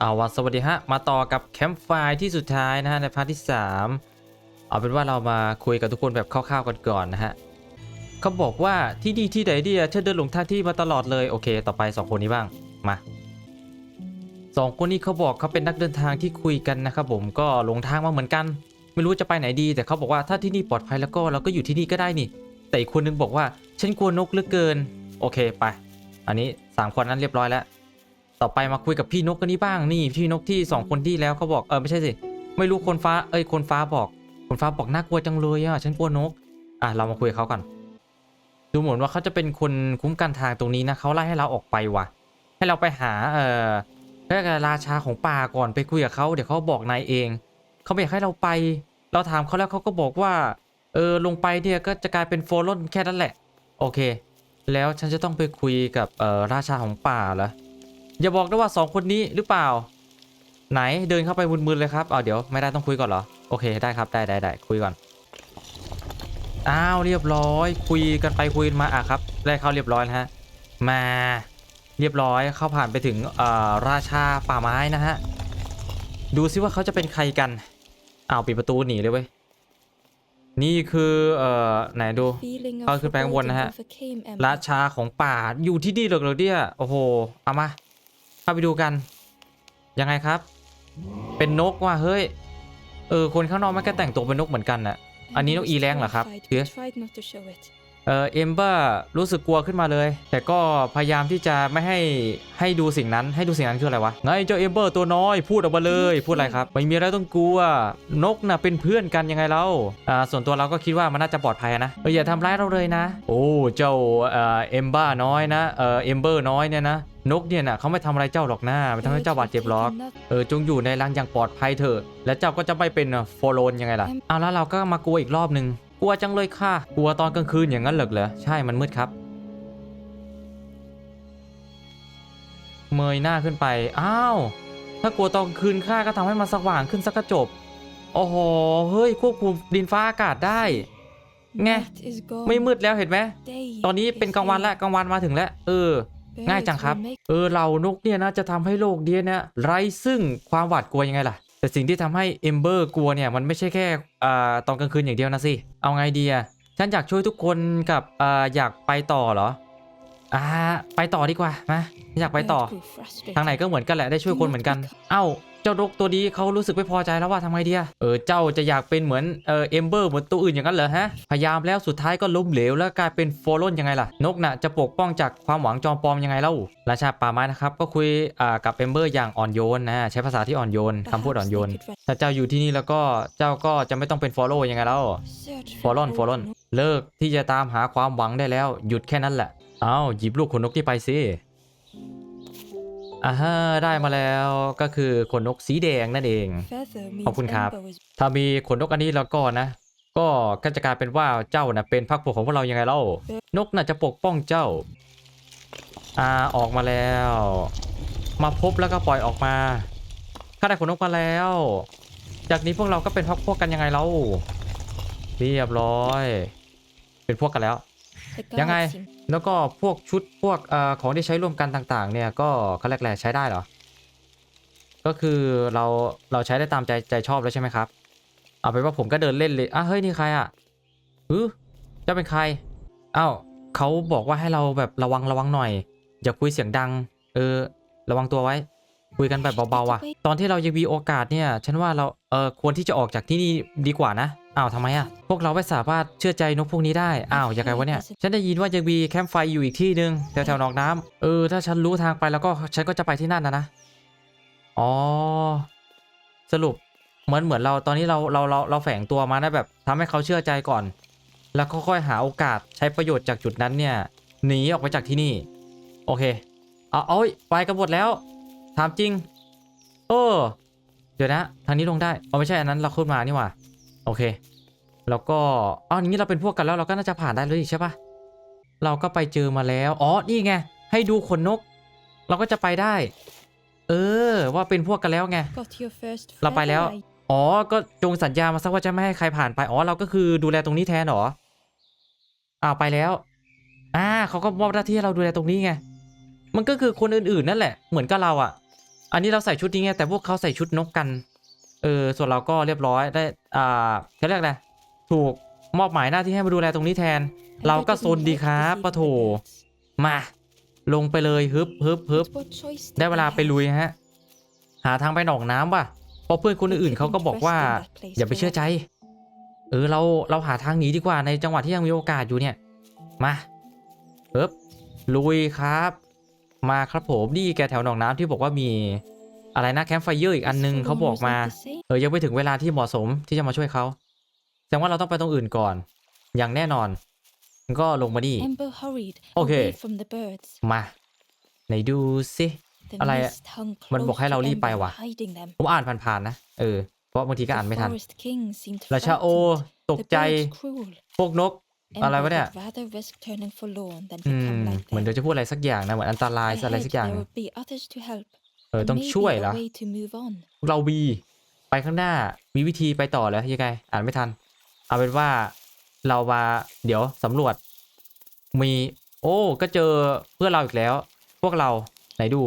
เอาวสวัสดีฮะ มาต่อกับแคมป์ไฟที่สุดท้ายนะฮะในพาร์ทที่ 3 เอาเป็นว่าเรามาคุยกับทุกคนแบบคร่าวๆกันก่อนนะฮะเขาบอกว่าที่ดีที่ไหนดีอะฉันเดินหลงทางที่มาตลอดเลยโอเค ต่อไป 2 คนนี้บ้างมาสองคนนี้เขาบอกเขาเป็นนักเดินทางที่คุยกันนะครับผมก็หลงทางมาเหมือนกัน ไม่รู้จะไปไหนดี แต่เขาบอกว่าถ้าที่นี่ปลอดภัยแล้วก็เราก็อยู่ที่นี่ก็ได้นี่ แต่อีกคนนึงบอกว่าฉันกลัวนกเหลือเกิน โอเคไป อันนี้สามคนนั้นเรียบร้อยแล้ว ต่อไปมาคุยกับพี่นกกันนี้บ้างนี่ พี่นกที่สองคนที่แล้วเขาบอกเออไม่ใช่สิไม่รู้คนฟ้าเอ้ยคนฟ้าบอกคนฟ้าบอกน่ากลัวจังเลยอะฉันกลัวนก อะเรามาคุยกับเขาก่อนดูเหมือนว่าเขาจะเป็นคนคุ้มกันทางตรงนี้นะเขาไล่ให้เราออกไปว่ะ ให้เราไปหาเอ่อเรียกราชาของป่าก่อนไปคุยกับเขาเดี๋ยวเขาบอกนายเองเขาไม่อยากให้เราไป เราถามเขาแล้วเขาก็บอกว่าเออลงไปเนี่ยก็จะกลายเป็นโฟลอนแค่นั้นแหละ โอเค แล้วฉันจะต้องไปคุยกับเอ่อราชาของป่าเหรอ อย่าบอกนะว่าสองคนนี้หรือเปล่า ไหนเดินเข้าไปมึนๆเลยครับเอาเดี๋ยวไม่ได้ต้องคุยก่อนเหรอ โอเคได้ครับได้ได้ได้คุยก่อน อ้าวเรียบร้อย คุยกันไปคุยกันมาอะครับได้เข้าเรียบร้อยแล้วฮะมาเรียบร้อยเข้าผ่านไปถึงเอ่อราชาป่าไม้นะฮะดูซิว่าเขาจะเป็นใครกันอ้าวปิดประตูหนีเลยเว้ยนี่คือเอ่อไหนดูเขาขึ้นไปข้างบนนะฮะราชาของป่าอยู่ที่นี่เหรอเหรอเนี่ยโอ้โหเอามา เข้าไปดูกัน ยังไงครับ เป็นนกว่ะเฮ้ย เออ คนข้างนอกมันก็แต่งตัวเป็นนกเหมือนกันน่ะ อันนี้นกอีแรงเหรอครับเดี๋ยว เออเอมเบอร์รู้สึกกลัวขึ้นมาเลย แต่ก็พยายามที่จะไม่ให้ให้ดูสิ่งนั้นให้ดูสิ่งนั้นคืออะไรวะไงเจ้าเอมเบอร์ตัวน้อยพูดออกมาเลยพูดอะไรครับไม่มีอะไรต้องกลัวนกน่ะเป็นเพื่อนกันยังไงเล่าอ่าส่วนตัวเราก็คิดว่ามันน่าจะปลอดภัยนะเอออย่าทำร้ายเราเลยนะ โอ้เจ้าเอ่อเอมเบอร์น้อยนะเออเอมเบอร์น้อยเนี่ยนะนกเนี่ยน่ะเขาไม่ทำอะไรเจ้าหรอกนะไม่ทำให้เจ้าบาดเจ็บหรอก เออจงอยู่ในรังอย่างปลอดภัยเถอะ และเจ้าก็จะไม่เป็นโฟโลนยังไงล่ะเอาแล้วเราก็มากลัวอีกรอบหนึ่ง กลัวจังเลยค่ะ กลัวตอนกลางคืนอย่างนั้นเหรอเหรอ ใช่ มันมืดครับ เมยหน้าขึ้นไป อ้าว ถ้ากลัวตอนกลางคืนข้าก็ทำให้มันสว่างขึ้นสักกระจบ โอ้โห เฮ้ย ควบคุมดินฟ้าอากาศได้ ไง ไม่มืดแล้วเห็นไหม ตอนนี้เป็นกลางวันแล้วกลางวันมาถึงแล้ว เออ ง่ายจังครับ เออ เรานกเนี่ยนะจะทำให้โลกเนี้ยนะไร้ซึ่งความหวาดกลัวยังไงล่ะ แต่สิ่งที่ทำให้เอมเบอร์กลัวเนี่ยมันไม่ใช่แค่อ่าตอนกลางคืนอย่างเดียวนะสิ เอาไงดีอะฉันอยากช่วยทุกคนกับอ่าอยากไปต่อเหรอ อ่าไปต่อดีกว่ามาอยากไปต่อ ทางไหนก็เหมือนกันแหละได้ช่วยคนเหมือนกัน เอ้า เจ้านกตัวนี้เขารู้สึกไม่พอใจแล้วว่าทำไงดีอะเออเจ้าจะอยากเป็นเหมือนเออเอมเบอร์เหมือนตัวอื่นอย่างนั้นเหรอฮะ พยายามแล้วสุดท้ายก็ล้มเหลวแล้วกลายเป็นโฟลอนยังไงล่ะ นกน่ะจะปกป้องจากความหวังจอมปลอมยังไงเล่า ราชาป่าไม้นะครับก็คุยอ่ากับเอมเบอร์อย่างอ่อนโยนนะใช้ภาษาที่อ่อนโยนคำพูดอ่อนโยน ถ้าเจ้าอยู่ที่นี่แล้วก็เจ้าก็จะไม่ต้องเป็นฟอลโล่ยังไงเล่าฟอลลอนฟอลลอนเลิกที่จะตามหาความหวังได้แล้วหยุดแค่นั้นแหละ เอาหยิบลูกขนนกนี่ไปสิอ่าฮะได้มาแล้วก็คือขนนกสีแดงนั่นเอง ขอบคุณครับ ถ้ามีขนนกอันนี้แล้วก็นะ ก็ก็จะกลายเป็นว่าเจ้านะเป็นพักพวกของพวกเรายังไงเล่านกน่ะจะปกป้องเจ้า อ่าออกมาแล้ว มาพบแล้วก็ปล่อยออกมาข้าได้ขนนกมาแล้ว จากนี้พวกเราก็เป็นพักพวกกันยังไงเล่าเรียบร้อย เป็นพวกกันแล้ว ยังไง แล้วก็พวกชุดพวกอของที่ใช้ร่วมกันต่างๆ เนี่ยก็เขาแรกๆใช้ได้เหรอ ก็คือเราเราใช้ได้ตามใจใจชอบแล้วใช่ไหมครับ เอาเป็นว่าผมก็เดินเล่นเลยอะเฮ้ยนี่ใครอะฮึเจะเป็นใครอ้าวเขาบอกว่าให้เราแบบระวังระวังหน่อย อย่าคุยเสียงดัง เออ ระวังตัวไว้ คุยกันแบบเบาๆอะ ตอนที่เรายังมีโอกาสเนี่ย ฉันว่าเราเออควรที่จะออกจากที่นี่ดีกว่านะ อ้าวทำไมอะ พวกเราไม่สามารถเชื่อใจนกพวกนี้ได้ อ้าวยังไงวะเนี่ย ฉันได้ยินว่ายังมีแคมป์ไฟอยู่อีกที่หนึ่งแถวๆหนองน้ำเออ ถ้าฉันรู้ทางไปแล้วก็ฉันก็จะไปที่นั่นนะนะ อ๋อ สรุปเหมือนเหมือนเราตอนนี้เราเราเราเราแฝงตัวมานะแบบทำให้เขาเชื่อใจก่อน แล้วค่อยๆหาโอกาสใช้ประโยชน์จากจุดนั้นเนี่ยหนีออกไปจากที่นี่ โอเคเอาเอาไปกันหมดแล้วถามจริงโอ้เดี๋ยวนะ ทางนี้ลงได้เอาไม่ใช่อันนั้นเราขึ้นมานี่หว่า โอเค แล้วก็อ้าวอย่างนี้เราเป็นพวกกันแล้วเราก็น่าจะผ่านได้เลยใช่ปะเราก็ไปเจอมาแล้ว อ๋อ นี่ไง ให้ดูขนนก เราก็จะไปได้ เออ ว่าเป็นพวกกันแล้วไง เราไปแล้ว อ๋อ ก็จงสัญญามาสักว่าจะไม่ให้ใครผ่านไป อ๋อ เราก็คือดูแลตรงนี้แทนเหรอ อ้าว ไปแล้ว อ่า เขาก็มอบหน้าที่ให้เราดูแลตรงนี้ไง มันก็คือคนอื่นๆนั่นแหละ เหมือนกับเราอะอันนี้เราใส่ชุดนี้ไง แต่พวกเขาใส่ชุดนกกัน เออส่วนเราก็เรียบร้อยได้อ่าเขาเรียกอะไรถูกมอบหมายหน้าที่ให้มาดูแลตรงนี้แทน เราก็โซนดีครับปะโถมา ลงไปเลยฮึบฮึบฮึบได้เวลาไปลุยฮะ หาทางไปหนองน้ำว่ะเพราะเพื่อนคนอื่นเขาก็บอกว่า อย่าไปเชื่อใจ เออเราเราหาทางหนีดีกว่าในจังหวะที่ยังมีโอกาสอยู่เนี่ย มาเอ๊บลุยครับ มาครับผมนี่แกแถวหนองน้ำที่บอกว่ามี อะไรนะแคมป์ไฟเยอร์อีกอันนึงเขาบอกมา เออยังไม่ถึงเวลาที่เหมาะสมที่จะมาช่วยเขาแสดงว่าเราต้องไปตรงอื่นก่อน อย่างแน่นอน ก็ลงมานี่ Okay. Okay. มา ไหนดูสิอะไรอะมัมันนบบออกกให้ให้เราเรารีรีบบไปไปว่ะว่ะ ผมอ่านผ่านๆนะ เออ เพราะบางทีก็ก็อ่าอ่านนไม่ไม่ทัทันนราชาโอ ตกใจ พวกนก อะอะไรไรวะวะเนี่เนี่ยยอืมเหมือนเดี๋ยวจะพูดอะไรสักอย่างนะ เหมือนอันตรายอะไรสักอย่าง เออ ต้องช่วยเหรอพวกเราบีไปข้างหน้า มีวิธีไปต่อเหรอยังไงอ่านไม่ทัน เอาเป็นว่าเรามาเดี๋ยวสำรวจ มี โอ้ ก็เจอเพื่อนเราอีกแล้ว พวกเราไหนดู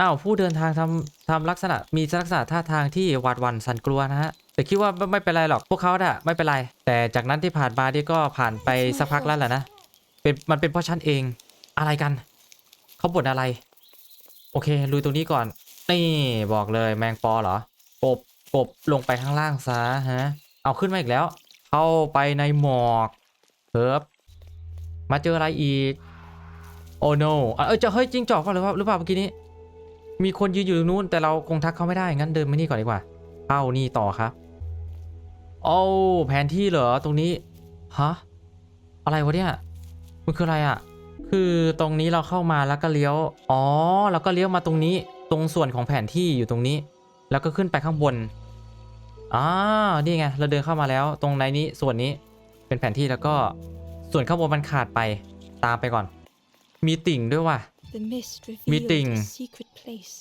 อ้าว ผู้เดินทางทำทำลักษณะ มีลักษณะท่าทางที่หวาดหวั่นสั่นกลัวนะฮะ แต่คิดว่าไม่ไม่เป็นไรหรอก พวกเขาอะไม่เป็นไร แต่จากนั้นที่ผ่านมาที่ก็ผ่านไปสักพักแล้วแหละนะ เป็นมันเป็นเพราะฉันเอง อะไรกัน เขาบ่นอะไร โอเคลุยตรงนี้ก่อน นี่บอกเลยแมงปอเหรอกบกบลงไปข้างล่างซะฮะ เอาขึ้นมาอีกแล้ว เข้าไปในหมอกเฮิบมาเจออะไรอีก โอ้ no เออจะเฮ้ยจริงจอกเปล่าหรือว่าหรือเปล่าเมื่อกี้นี้ มีคนยืนอยู่ตรงนู้นแต่เราคงทักเขาไม่ได้ งั้นเดินมานี่ก่อนดีกว่า เข้านี่ต่อครับโอ้แผนที่เหรอตรงนี้ ฮะ อะไรวะเนี่ย มันคืออะไรอะ คือตรงนี้เราเข้ามาแล้วก็เลี้ยว อ๋อ แล้วก็เลี้ยวมาตรงนี้ ตรงส่วนของแผนที่อยู่ตรงนี้ แล้วก็ขึ้นไปข้างบนอ่านี่ไง เราเดินเข้ามาแล้ว ตรงในนี้ ส่วนนี้ เป็นแผนที่แล้วก็ ส่วนข้างบนมันขาดไป ตามไปก่อน มีติ่งด้วยว่ะ มีติ่ง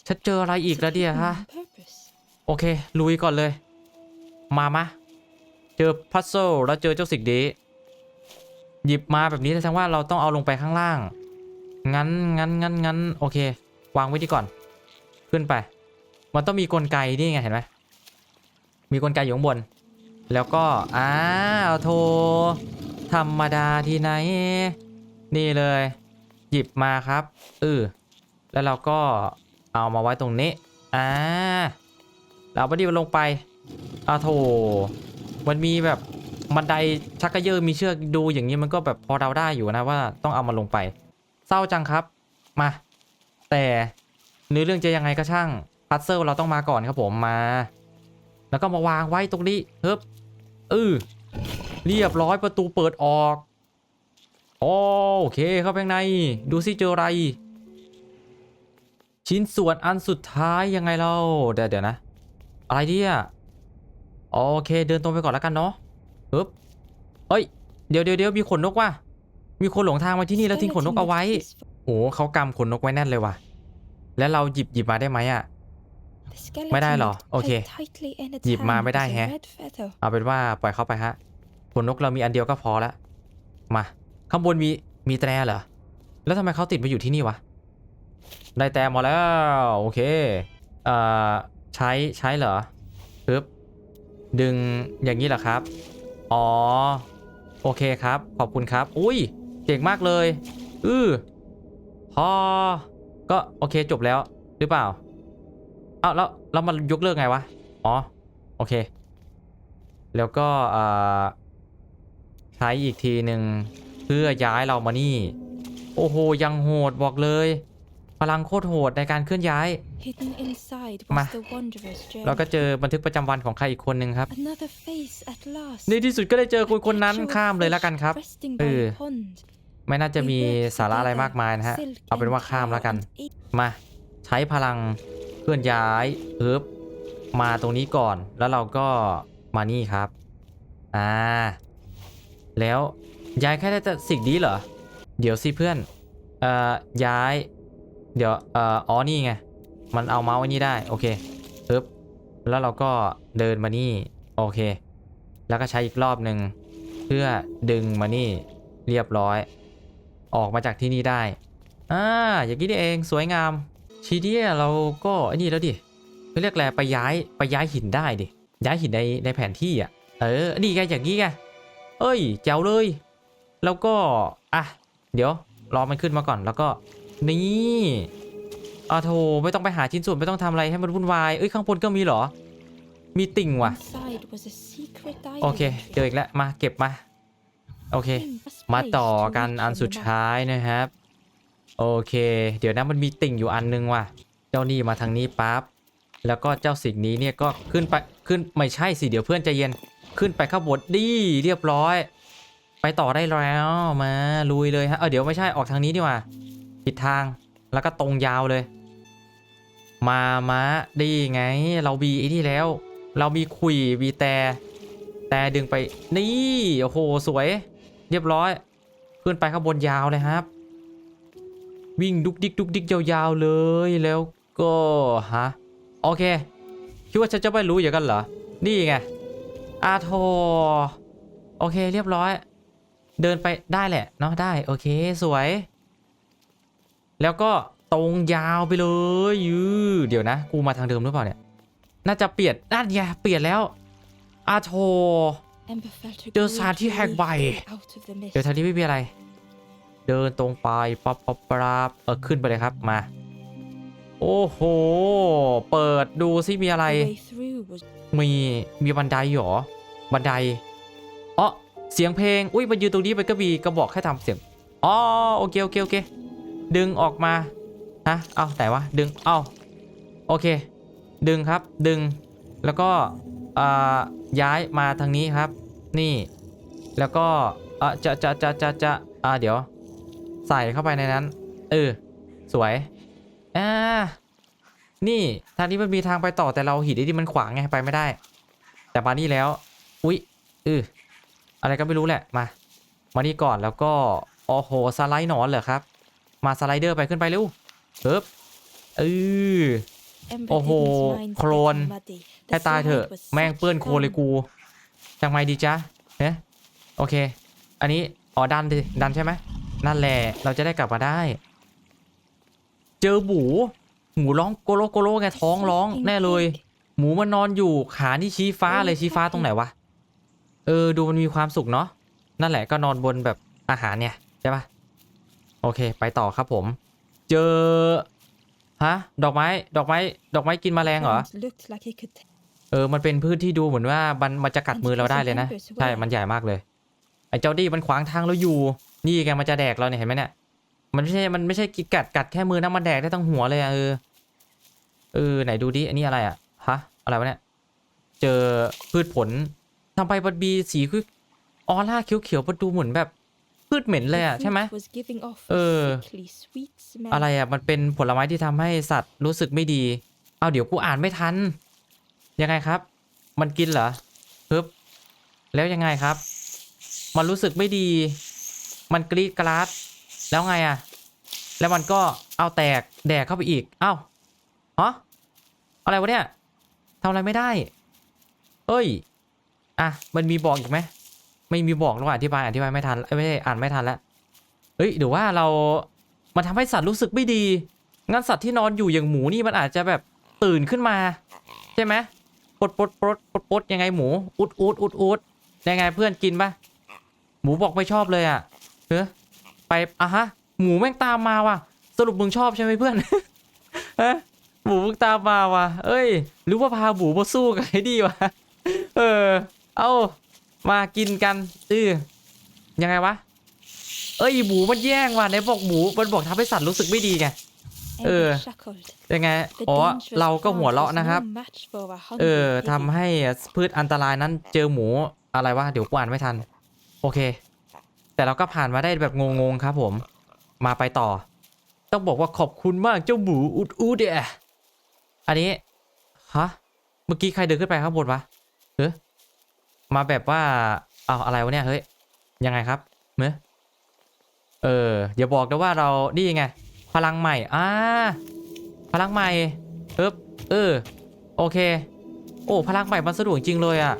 ฉันเจออะไรอีกแล้วเดียฮะ โอเค ลุยก่อนเลย มามะ เจอพัซเซิลแล้วเจอเจ้าสิ่งนี้ หยิบมาแบบนี้แสดงว่าเราต้องเอาลงไปข้างล่าง งั้นงั้นงั้นงั้นโอเค วางไว้ที่ก่อน ขึ้นไป มันต้องมีกลไกนี่ไงเห็นไหมมีกลไกอยู่ข้างบน แล้วก็อ้าวโทธรรมดาที่ไหน นี่เลย หยิบมาครับเออแล้วเราก็เอามาไว้ตรงนี้อ่าเราไม่ได้ลงไปอ้าวโถมันมีแบบ บันไดชักกระเยอะมีเชือกดูอย่างนี้มันก็แบบพอเดาได้อยู่นะว่าต้องเอามาลงไป เศร้าจังครับมา แต่เนื้อเรื่องจะยังไงก็ช่างพัซเซิลเราต้องมาก่อนครับผมมา แล้วก็มาวางไว้ตรงนี้เฮ้บเออเรียบร้อยประตูเปิดออกโอเคเข้าไปใน ดูซิเจออะไร ชิ้นส่วนอันสุดท้ายยังไงเล่าเดี๋ยวเดี๋ยวนะ อะไรเนี่ยโอเคเดินตรงไปก่อนแล้วกันเนาะ ฮึบเฮ้ย เดี๋ยวเดี๋ยวเดี๋ยวมีขนนกว่ะ มีคนหลงทางมาที่นี่แล้วทิ้งขนนกเอาไว้ โอ้เขากำขนนกไว้แน่นเลยว่ะ แล้วเราหยิบหยิบมาได้ไหมอะไม่ได้หรอ โอเคหหยิยิบบมามาไม่ไม่ได้ได้แฮะแฮะ เอาเป็นว่าปล่อยเขาไปฮะ ขนนกเรามีอันเดียวก็พอละ มา ข้างบนมีมีแตรเหรอ แล้วทำไมเขาติดมาอยู่ที่นี่วะ ได้แตรมาแล้ว โอเค เอ่อ ใช้ใช้เหรอปึ๊บดึงอย่างนี้เหรอครับ อ๋อ โอเคครับ ขอบคุณครับ อุ้ยเก่งมากเลย อือพอ ก็โอเคจบแล้วหรือเปล่า เอ้าแล้วแล้วมันยกเลิกไงวะ อ๋อ โอเค แล้วก็ใช้อีกทีหนึ่งเพื่อย้ายเรามานี่ โอ้โห ยังโหดบอกเลย พลังโคตรโหดในการเคลื่อนย้าย มาเราก็เจอบันทึกประจำวันของใครอีกคนหนึ่งครับ ในนี่ที่สุดก็ได้เจอคนคนนั้นนั้นข้าข้ามมเลเลยยแล้ละวกักันนคครัรับบเอเอออไม่น่าจะจะมีมีสาสาระระอะอะไรไรากกมามมามายยนะนะฮะฮะ เอาเอาเป็เป็นนว่าว่าข้าข้ามมแล้แล้ววกักันนมา ใช้พลังเคลื่อนย้ายเอิบมาตรงนี้ก่อน แล้วเราก็มานี่ครับ อ่า แล้วย้ายแค่ได้แต่สิ่งนี้เหรอ เดี๋ยวสิเพื่อน เอ่อ ย้าย เดี๋ยวเอ่ออ๋อนี่ไง มันเอาเมาส์ไว้นี่ได้โอเคปึ๊บแล้วเราก็เดินมานี่โอเค แล้วก็ใช้อีกรอบหนึ่งเพื่อดึงมานี่เรียบร้อย ออกมาจากที่นี่ได้อ่าอย่างนี้นี่เองสวยงามทีเนี้ยเราก็ไอ้นี่แล้วดิเขาเรียกอะไรไปย้ายไปย้ายหินได้ดิย้ายหินในในแผนที่อะเออนี่ไงอย่างนี้ไงเอ้ยเจ๋วเลย แล้วก็อะเดี๋ยวรอมันขึ้นมาก่อนแล้วก็ นี่อาโถไม่ต้องไปหาชิ้นส่วนไม่ต้องทำอะไรให้มันวุ่นวาย เอ้ยข้างบนก็มีเหรอ มีติ่งว่ะ Inside was a secret โอเค diary. เจออีกแล้ว มาเก็บมา โอเค Hmm, a มา space ต่อ to กัน reach อัน from สุด the back. ท้ายนะครับ โอเค เดี๋ยวนะมันมีติ่งอยู่อันนึงว่ะ เจ้านี่มาทางนี้ปั๊บ แล้วก็เจ้าสิ่งนี้เนี่ยก็ขึ้นไปขึ้นไม่ใช่สิเดี๋ยวเพื่อนใจเย็น ขึ้นไปข้างบนดีเรียบร้อย ไปต่อได้แล้วมาลุยเลยฮะ เออเดี๋ยวไม่ใช่ออกทางนี้ดีกว่า ผิดทาง แล้วก็ตรงยาวเลย มามาดีไง เราบีไอ้นี่แล้ว เรามีคุยมีแต่แต่ดึงไป นี่ โอ้โห สวย เรียบร้อย ขึ้นไปข้างบนยาวเลยครับ วิ่งดุกดิกดุกดิกยาวๆเลยแล้วก็ฮะโอเค คิดว่าฉันจะไม่รู้อย่างกันเหรอ นี่ไง อาโท โอเค เรียบร้อย เดินไปได้แหละเนาะได้ โอเค สวย แล้วก็ตรงยาวไปเลยยือเดี๋ยวนะ กูมาทางเดิมหรือเปล่าเนี่ย น่าจะเปลี่ยนนั่นไงเปลี่ยนแล้วอาโท Ember felt a เจอ great สถานที่แหกใบ relief out of the mist. เดี๋ยวทางนี้ไม่มีอะไร เดินตรงไปปั๊บปั๊บปั๊บเออขึ้นไปเลยครับมา โอ้โห เปิดดูซิมีอะไร The way through was มีมีบันไดเหรอ บันไดอ๋อเสียงเพลง อุ้ยมายืนตรงนี้มันก็มีกระบอกให้ทำเสียงอ๋อโอเคโอเคโอเค ดึงออกมาฮะเอาไหนวะดึงเอาโอเค ดึงครับดึงแล้วก็ย้ายมาทางนี้ครับ นี่แล้วก็อะจะจะจะจะจะอ่าเดี๋ยว ใส่เข้าไปในนั้นเออสวยอ่านี่ทางนี้มันมีทางไปต่อแต่เราหินไอ้ที่มันขวางไงไปไม่ได้ แต่มานี่แล้ว อุ๊ยเอออะไรก็ไม่รู้แหละมา มานี่ก่อนแล้วก็โอ้โหสไลด์หนอนเหรอครับ มาสไลเดอร์ไปขึ้นไปเร็วเฮ้บเออ Ember โอ้โห didn't mind โคลน getting muddy. The ให้ตายเถอะ slide was แม่ง such เปื้อนโคลนเลย fun. กูทำไงดีจ๊ะเนะโอเค อันนี้ อ๋อ ดันดิ ดันใช่ไหม นั่นแหละ เราจะได้กลับมาได้ เจอหมู หมูร้องโกโลโกโลไงท้องร้อง Something แน่เลย big. หมูมันนอนอยู่ขานี่ชี้ฟ้าเลยโอ้ยชี้ฟ้า happy ตรงไหนวะ เออ ดูมันมีความสุขเนาะ นั่นแหละก็นอนบนแบบอาหารเนี่ยใช่ปะ โอเค ไปต่อครับผม เจอ ฮะ ดอกไม้ ดอกไม้ ดอกไม้กินมแมลงเหรอ เออ มันเป็นพืชที่ดูเหมือนว่ามันมันจะกัดมือเราได้เลยนะ ใช่ มันใหญ่มากเลย ไอ้เจ้าดี้มันขวางทางเราอยู่ นี่แกมันจะแดกเราเนี่ยเห็นไหมเนี่ย มันไม่ใช่ มันไม่ใช่กินกัดกัดแค่มือนะมันแดกได้ทั้งหัวเลยอะเออ เออ ไหนดูดิ อันนี้อะไรอะฮะ อะไรวะเนี่ย เจอพืชผลทำไปบัดบีสีคือออร่าเขียวๆมันดูเหมือนแบบ พืชเหม็น The เลยอะใช่ไหม fruit was giving off a เออ sickly sweet smell. อะไรอะมันเป็นผลไม้ที่ทำให้สัตว์รู้สึกไม่ดี เอาเดี๋ยวกูอ่านไม่ทัน ยังไงครับ มันกินเหรอปึ๊บแล้วยังไงครับ มันรู้สึกไม่ดี มันกรีดกราดแล้วไงอะแล้วมันก็เอาแตกแดกเข้าไปอีก เอ้าฮะอะไรวะเนี่ยทำอะไรไม่ได้ เอ้ย อะ มันมีบอกอีกไหม ไม่มีบอกแล้วอธิบายอธิบายไม่ทันไม่ใช่อ่านไม่ทันแล้วเฮ้ยหรือว่าเรามันทำให้สัตว์รู้สึกไม่ดี งั้นสัตว์ที่นอนอยู่อย่างหมูนี่มันอาจจะแบบตื่นขึ้นมา ใช่ไหมปดปดปดปดปดยังไงหมู อุดอุดอุดอุดยังไงเพื่อนกินปะหมูบอกไม่ชอบเลยอะเออไปอะฮะ หมูแม่งตามมาว่ะ สรุปมึงชอบใช่ไหมเพื่อนฮะหมูมึงตามมาว่ะ เอ้ย หรือว่าพาหมูมาสู้กันให้ดีวะ เออ เอา มากินกันเออยังไงวะ เอ้ยหมูมันแย่งว่ะไหนบอกหมูมันบอกทำให้สัตว์รู้สึกไม่ดีไง Ember Ừ. chuckled. ยังไง The อ๋อ dangerous เราก็ plant หัวเราะ was นะครับ no match for a เอ hungry อ piggy. ทำให้พืชอันตรายนั้นเจอหมูอะไรวะเดี๋ยวกูอ่านไม่ทัน โอเค แต่เราก็ผ่านมาได้แบบงงๆครับผม มาไปต่อ ต้องบอกว่าขอบคุณมากเจ้าหมูอุดอุดเดะอันนี้ฮะเมื่อกี้ใครเดินขึ้นไปข้างบนวะเฮ้ย มาแบบว่าเอาอะไรวะเนี่ยเฮ้ยยังไงครับเมื่อเอออย่าบอกนะว่าเรานี่ไงพลังใหม่อ่าพลังใหม่ปึ๊บเออโอเค โอ้พลังใหม่มันสะดวกจริงเลยอะ่ะ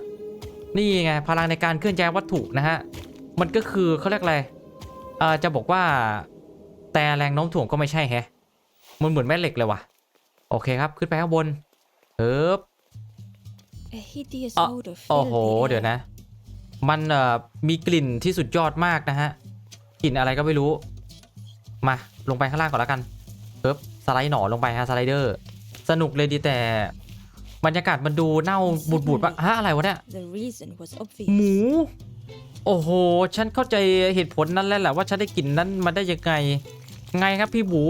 นี่ไงพลังในการเคลื่อนย้ายวัตถุนะฮะมันก็คือเขาเรียกอะไรเอ่อจะบอกว่าแต่แรงโน้มถ่วงก็ไม่ใช่แฮะมันเหมือนแม่เหล็กเลยว่ะ โอเคครับขึ้นไปข้างบนเอิบ A hideous Ah, odor โอ้ filled โห the เดี๋ยว air. นะ มันเอ่อมีกลิ่นที่สุดยอดมากนะฮะ กลิ่นอะไรก็ไม่รู้ มา ลงไปข้างล่างก่อนแล้วกันเอิบสไลด์หนอนลงไปฮะสไลเดอร์ สนุกเลยดีแต่ บรรยากาศมันดูเน่าบูดๆปะฮะอะไรวะเนี่ย The reason was หมู obvious. โอ้โห ฉันเข้าใจเหตุผลนั้นแล้วแหละว่าฉันได้กลิ่นนั้นมาได้ยังไง ไงครับพี่หมู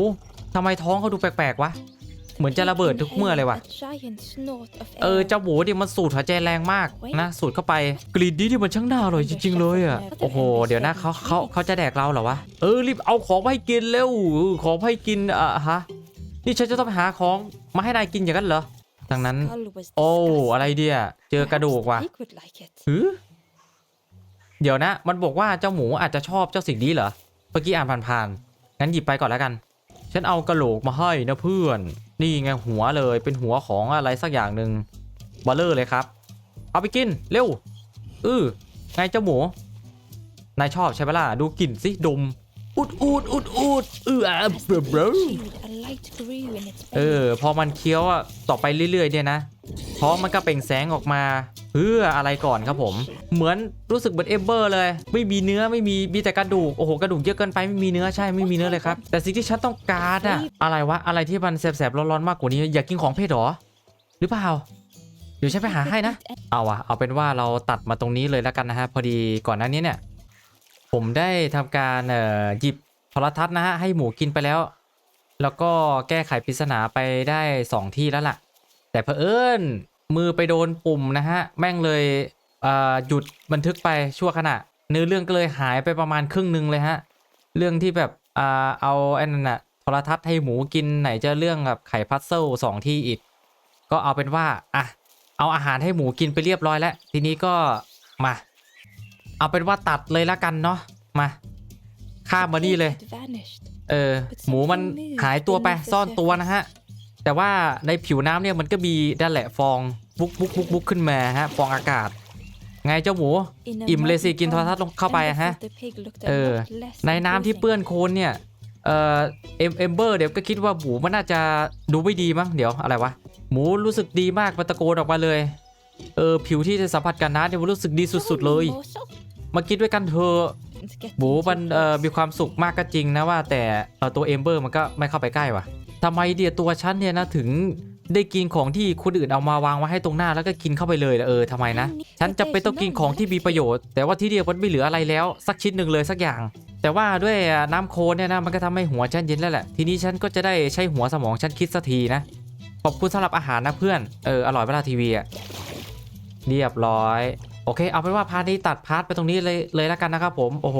ทำไมท้องเขาดูแปลกๆวะ เหมือนจะระเบิดทุกเมื่อเลยว่ะ A giant snort of เออ air. เจ้าหมูดิมันสูดหัวใจแรงมากนะ สูดเข้าไป กลิ่นนี้ที่มันช่างน่าอร่อยจริง ๆ เลยอะ โอ้โห เดี๋ยวนะเขาเขาเขาจะแดกเราเหรอวะ เออรีบเอาของมาให้กินเร็วเออของมาให้กินอะฮะ นี่ฉันจะต้องไปหาของมาให้นายกินอย่างนั้นเหรอดังนั้น Skull was โอ้ disgusting. อะไรเดียเจอกระดูกว่ะ Perhaps I could like it. หือเดี๋ยวนะ มันบอกว่าเจ้าหมูอาจจะชอบเจ้าสิ่งนี้เหรอ เมื่อกี้อ่านผ่านๆ งั้นหยิบไปก่อนแล้วกัน ฉันเอากระโหลกมาให้นะเพื่อน นี่ไงหัวเลยเป็นหัวของอะไรสักอย่างหนึ่งบอลเลอร์เลยครับ เอาไปกินเร็ว อือไงเจ้าหมู นายชอบใช่ไหมล่ะ ดูกลิ่นสิดม อุดอุดอุดอุดเออ As เบร the เบร meat chewed, a light grew in its เอ belly. อพอมันเคี้ยวอะต่อไปเรื่อยๆเนี่ยนะท้องมันก็เปล่งแสงออกมาเพื่ออะไรก่อนครับผม เหมือนรู้สึกเหมือนเอมเบอร์เลย ไม่มีเนื้อไม่มีมีแต่กระดูกโอ้โหกระดูกเยอะเกินไปไม่มีเนื้อใช่ไม่มีเนื้อเลยครับ แต่สิ่งที่ฉันต้องการอะอะไรวะอะไรที่มันแสบๆร้อนๆมากกว่านี้อยากกินของเพศเหรอ หรือเปล่าเดี๋ยวฉันไปหาให้นะ เอาอะเอาเป็นว่าเราตัดมาตรงนี้เลยแล้วกันนะฮะพอดีก่อนหน้านี้เนี่ย ผมได้ทำการเอ่อหยิบโทรทัศน์นะฮะให้หมูกินไปแล้ว แล้วก็แก้ไขปริศนาไปได้ 2 ที่แล้วล่ะ แต่เผอิญมือไปโดนปุ่มนะฮะ แม่งเลยเอ่อหยุดบันทึกไปชั่วขณะ เนื้อเรื่องก็เลยหายไปประมาณครึ่งหนึ่งเลยฮะ เรื่องที่แบบอ่าเอาไอ้นั่นน่ะโทรทัศน์ให้หมูกินไหนจะเรื่องแบบไข่พัซเซิลสองที่อีก ก็เอาเป็นว่าอะเอาอาหารให้หมูกินไปเรียบร้อยแล้ว ทีนี้ก็มา เอาเป็นว่าตัดเลยละกันเนาะมาข้ามมานี่เลย It vanished. เออ หมูมันหายตัวไปซ่อนตัวนะฮะ แต่ว่าในผิวน้ำเนี่ยมันก็มีนั่นแหละฟองบุกบุกบุกบุกขึ้นมาฮะ ฟองอากาศ ไงเจ้าหมู In a อิ่มเลยสิ muddy กินโทรทัศน์ลงเข้าไปอะฮะ and the pig looked a เออ lot less ในน้ำที่ imposing. เปื้อนโคลนเนี่ย เอ่อเอ็มเอมเบอร์เดี๋ยวก็คิดว่าหมูมันน่าจะดูไม่ดีมั้งเดี๋ยวอะไรวะ หมูรู้สึกดีมากมันตะโกนออกมาเลย เออผิวที่จะสัมผัสกันน้ำเนี่ยมันรู้สึกดีสุด ๆเลย Morsel มากินด้วยกันเถอะ didn't get หมู into มันเอ่อ place. มีความสุขมากก็จริงนะว่า แต่เอ่อตัวเอมเบอร์มันก็ไม่เข้าไปใกล้ว่ะทำไมเดียตัวฉันเนี่ยนะถึงได้กินของที่คนอื่นเอามาวางไว้ให้ตรงหน้าแล้วก็กินเข้าไปเลยล่ะเออทำไมนะ ฉันจะไปนต้องกินของที่มีประโยชน์ แต่ว่าที่เดียวมันไม่เหลืออะไรแล้ว สักชิ้นหนึ่งเลยสักอย่าง แต่ว่าด้วยน้ำโคลนเนี่ยนะมันก็ทำให้หัวฉันเย็นแล้วแหละ ทีนี้ฉันก็จะได้ใช้หัวสมองฉันคิดสักทีนะ ขอบคุณสำหรับอาหารนะเพื่อน เอออร่อยเวลาทีวีอะเรียบร้อย โอเค เอาเป็นว่าพาร์ทนี้ตัดพาร์ทไปตรงนี้เลยเลยแล้วกันนะครับผมโอ้โห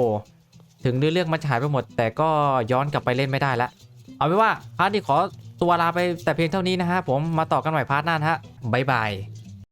ถึงเนื้อเรื่องมันจะหายไปหมด แต่ก็ย้อนกลับไปเล่นไม่ได้ละเอาเป็นว่าพาร์ทนี้ขอตัวลาไปแต่เพียงเท่านี้นะฮะผมมาต่อกันใหม่พาร์ทหน้านะฮะบ๊ายบาย